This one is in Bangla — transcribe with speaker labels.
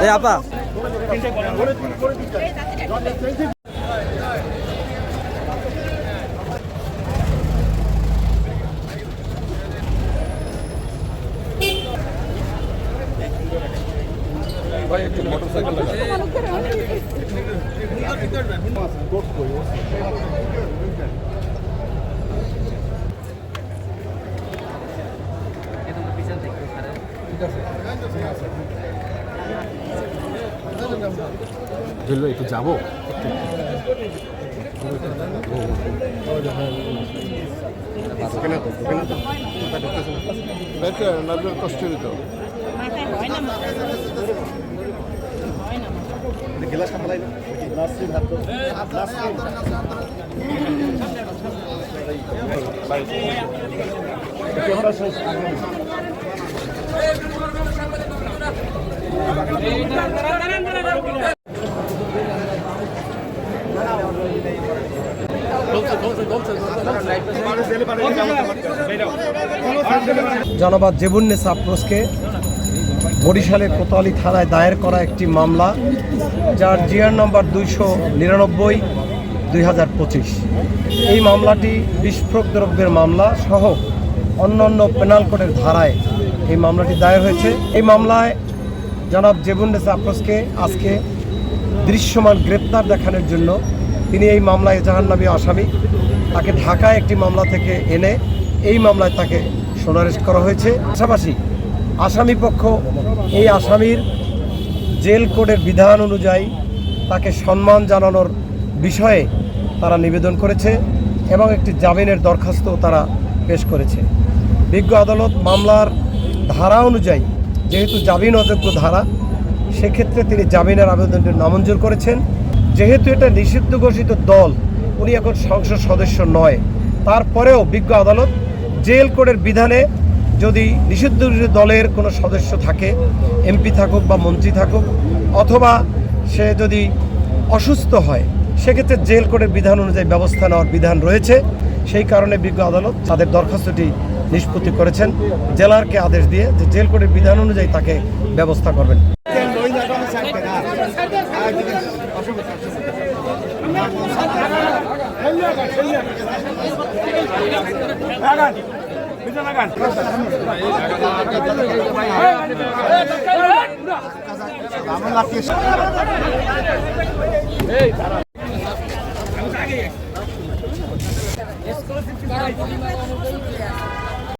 Speaker 1: এই আপা
Speaker 2: ধরলো একটু যাব? কষ্ট দিত
Speaker 3: মাথায় হয় না মাথায় হয় না
Speaker 2: গ্লাস কামলাই
Speaker 4: জনাবাদ জেবুন্নেসা আফরোজকে বরিশালের কোতোয়ালি থানায় দায়ের করা একটি মামলা, যার জিআর নম্বর দুইশো নিরানব্বই, দুই এই মামলাটি বিস্ফোরক দ্রব্যের মামলা সহ অন্যান্য পেনাল কোডের ধারায় এই মামলাটি দায়ের হয়েছে। এই মামলায় জনাব জেবুন্নেসা আফরোজকে আজকে দৃশ্যমান গ্রেপ্তার দেখানোর জন্য তিনি এই মামলায় জাহান্নামী আসামি। তাকে ঢাকায় একটি মামলা থেকে এনে এই মামলায় তাকে সোনারেস্ট করা হয়েছে। পাশাপাশি আসামি পক্ষ এই আসামির জেল কোডের বিধান অনুযায়ী তাকে সম্মান জানানোর বিষয়ে তারা নিবেদন করেছে এবং একটি জামিনের দরখাস্তও তারা পেশ করেছে। বিজ্ঞ আদালত মামলার ধারা অনুযায়ী যেহেতু জামিন অযোগ্য ধারা, সেক্ষেত্রে তিনি জামিনের আবেদনটি নামঞ্জুর করেছেন। যেহেতু এটা নিষিদ্ধ ঘোষিত দল, উনি এখন সংসদ সদস্য নয়। তারপরেও বিজ্ঞ আদালত জেল কোডের বিধানে যদি নিষিদ্ধ দলের কোনো সদস্য থাকে, এমপি থাকুক বা মন্ত্রী থাকুক, অথবা সে যদি অসুস্থ হয়, সেক্ষেত্রে জেল কোডের বিধান অনুযায়ী ব্যবস্থা নেওয়ার বিধান রয়েছে। সেই কারণে বিজ্ঞ আদালত তাদের দরখাস্তটি নিষ্পত্তি করেছেন। জেলারকে আদেশ দিয়ে যে জেল কোর্টের বিধান অনুযায়ী তাকে ব্যবস্থা করবেন। এই